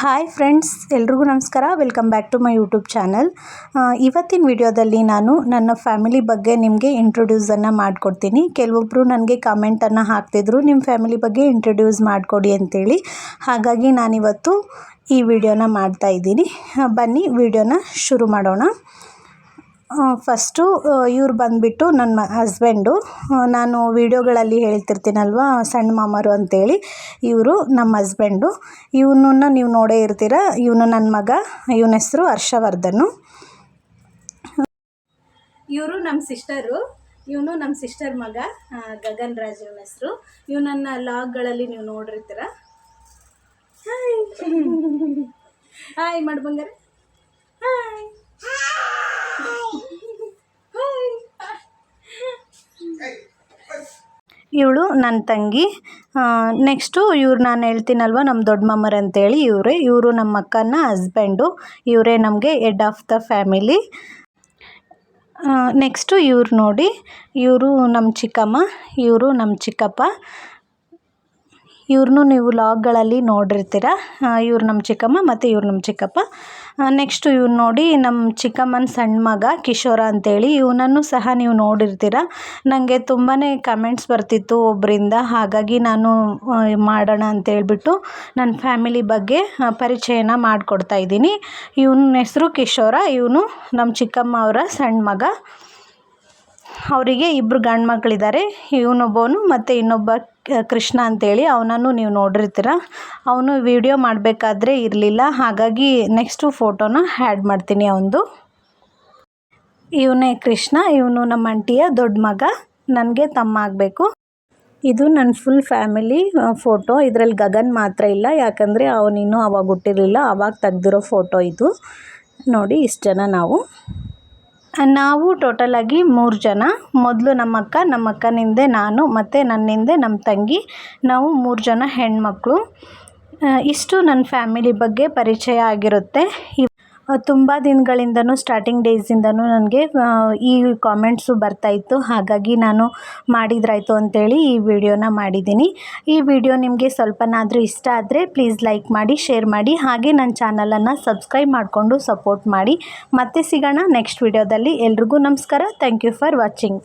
Hi friends, ಎಲ್ರಿಗೂ ನಮಸ್ಕಾರ. Welcome back to my YouTube channel. ಇವತ್ತಿನ ವಿಡಿಯೋದಲ್ಲಿ ನಾನು ನನ್ನ ಫ್ಯಾಮಿಲಿ ಬಗ್ಗೆ ನಿಮಗೆ ಇಂಟ್ರೊಡ್ಯೂಸನ್ನು ಮಾಡಿಕೊಡ್ತೀನಿ. ಕೆಲವೊಬ್ಬರು ನನಗೆ ಕಮೆಂಟನ್ನು ಹಾಕ್ತಿದ್ರು ನಿಮ್ಮ ಫ್ಯಾಮಿಲಿ ಬಗ್ಗೆ ಇಂಟ್ರೊಡ್ಯೂಸ್ ಮಾಡಿಕೊಡಿ ಅಂತೇಳಿ. ಹಾಗಾಗಿ ನಾನಿವತ್ತು ಈ ವಿಡಿಯೋನ ಮಾಡ್ತಾ ಇದ್ದೀನಿ. ಬನ್ನಿ, ವಿಡಿಯೋನ ಶುರು ಮಾಡೋಣ. ಫಸ್ಟು ಇವ್ರು ಬಂದುಬಿಟ್ಟು ನನ್ನ ಹಸ್ಬೆಂಡು ನಾನು ವೀಡಿಯೋಗಳಲ್ಲಿ ಹೇಳ್ತಿರ್ತೀನಲ್ವ, ಸಣ್ಣ ಮಾಮರು ಅಂತೇಳಿ. ಇವರು ನಮ್ಮ ಹಸ್ಬೆಂಡು ಇವನನ್ನ ನೀವು ನೋಡೇ ಇರ್ತೀರ. ಇವನು ನನ್ನ ಮಗ, ಇವನ ಹೆಸರು ಹರ್ಷವರ್ಧನು. ಇವರು ನಮ್ಮ ಸಿಸ್ಟರು ಇವನು ನಮ್ಮ ಸಿಸ್ಟರ್ ಮಗ ಗಗನ್ ರಾಜ್ ಇವನ ಹೆಸರು. ಇವನನ್ನ ಲಾಗ್ಗಳಲ್ಲಿ ನೀವು ನೋಡಿರ್ತೀರ. ಹಾಯ್ ಹಾಯ್ ಮಾಡಿ ಬಂಗಾರ ಹಾಯ್ ಇವಳು ನನ್ನ ತಂಗಿ. ನೆಕ್ಸ್ಟು ಇವ್ರು ನಾನು ಹೇಳ್ತೀನಲ್ವ ನಮ್ಮ ದೊಡ್ಡ ಮಮ್ಮರ್ ಅಂತೇಳಿ ಇವರೇ. ಇವರು ನಮ್ಮ ಅಕ್ಕನ ಹಸ್ಬೆಂಡು. ಇವರೇ ನಮಗೆ head of the family. Next ಇವ್ರು ನೋಡಿ. ಇವರು ನಮ್ಮ ಚಿಕ್ಕಮ್ಮ, ಇವರು ನಮ್ಮ ಚಿಕ್ಕಪ್ಪ. ಇವ್ರನ್ನೂ ನೀವು ಲಾಗ್ಗಳಲ್ಲಿ ನೋಡಿರ್ತೀರ? ಇವ್ರು ನಮ್ಮ ಚಿಕ್ಕಮ್ಮ ಮತ್ತು ಇವ್ರು ನಮ್ಮ ಚಿಕ್ಕಪ್ಪ. ನೆಕ್ಸ್ಟು ಇವ್ರು ನೋಡಿ ನಮ್ಮ ಚಿಕ್ಕಮ್ಮನ ಸಣ್ಣ ಮಗ ಕಿಶೋರ ಅಂತೇಳಿ ಇವನನ್ನು ಸಹ ನೀವು ನೋಡಿರ್ತೀರ? ನನಗೆ ತುಂಬಾ ಕಮೆಂಟ್ಸ್ ಬರ್ತಿತ್ತು ಒಬ್ಬರಿಂದ ಹಾಗಾಗಿ ನಾನು ಮಾಡೋಣ ಅಂತೇಳ್ಬಿಟ್ಟು ನನ್ನ ಫ್ಯಾಮಿಲಿ ಬಗ್ಗೆ ಪರಿಚಯನ ಮಾಡಿಕೊಡ್ತಾ ಇದ್ದೀನಿ. ಇವನ ಹೆಸರು ಕಿಶೋರ, ಇವನು ನಮ್ಮ ಚಿಕ್ಕಮ್ಮ ಅವರ ಸಣ್ಣ ಮಗ. ಅವರಿಗೆ ಇಬ್ಬರು ಗಂಡು ಮಕ್ಕಳಿದ್ದಾರೆ ಒಬ್ಬನು ಮತ್ತು ಇನ್ನೊಬ್ಬ ಕೃಷ್ಣ ಅಂತೇಳಿ ಅವನನ್ನು ನೀವು ನೋಡಿರ್ತೀರ. ಅವನು ವಿಡಿಯೋ ಮಾಡಬೇಕಾದ್ರೆ ಇರಲಿಲ್ಲ, ಹಾಗಾಗಿ ನೆಕ್ಸ್ಟು ಫೋಟೋನ ಆ್ಯಡ್ ಮಾಡ್ತೀನಿ ಅವನದು ಇವನೇ ಕೃಷ್ಣ, ಇವನು ನಮ್ಮ ಆಂಟಿಯ ದೊಡ್ಡ ಮಗ, ನನಗೆ ತಮ್ಮ ಆಗಬೇಕು. ಇದು ನನ್ನ ಫುಲ್ ಫ್ಯಾಮಿಲಿ ಫೋಟೋ ಇದರಲ್ಲಿ ಗಗನ್ ಮಾತ್ರ ಇಲ್ಲ, ಯಾಕಂದರೆ ಅವನಿನ್ನೂ ಅವಾಗ ಹುಟ್ಟಿರಲಿಲ್ಲ, ಅವಾಗ ತೆಗ್ದಿರೋ ಫೋಟೋ ಇದು. ನೋಡಿ ಇಷ್ಟು ಜನ ನಾವು. ನಾವು ಟೋಟಲಾಗಿ ಮೂರು ಜನ. ಮೊದಲು ನಮ್ಮಕ್ಕ ನಮ್ಮಕ್ಕನಿಂದೆ ನಾನು ಮತ್ತು ನನ್ನಿಂದೆ ನಮ್ಮ ತಂಗಿ. ನಾವು ಮೂರು ಜನ ಹೆಣ್ಮಕ್ಳು. ಆ, ಇಷ್ಟು ನನ್ನ ಫ್ಯಾಮಿಲಿ ಬಗ್ಗೆ ಪರಿಚಯ ಆಗಿರುತ್ತೆ. ತುಂಬ ದಿನಗಳಿಂದನೂ ಸ್ಟಾರ್ಟಿಂಗ್ ಡೇಸಿಂದನೂ ನನಗೆ ಈ ಕಾಮೆಂಟ್ಸು ಬರ್ತಾಯಿತ್ತು ಹಾಗಾಗಿ ನಾನು ಮಾಡಿದ್ರಾಯ್ತು ಅಂತೇಳಿ ಈ ವಿಡಿಯೋನ ಮಾಡಿದ್ದೀನಿ. ಈ ವಿಡಿಯೋ ನಿಮಗೆ ಸ್ವಲ್ಪನಾದರೂ ಇಷ್ಟ ಆದರೆ ಪ್ಲೀಸ್ ಲೈಕ್ ಮಾಡಿ ಶೇರ್ ಮಾಡಿ, ಹಾಗೆ ನನ್ನ ಚಾನಲನ್ನು ಸಬ್ಸ್ಕ್ರೈಬ್ ಮಾಡಿಕೊಂಡು ಸಪೋರ್ಟ್ ಮಾಡಿ. ಮತ್ತೆ ಸಿಗೋಣ ನೆಕ್ಸ್ಟ್ ವಿಡಿಯೋದಲ್ಲಿ. ಎಲ್ರಿಗೂ ನಮಸ್ಕಾರ. Thank you for watching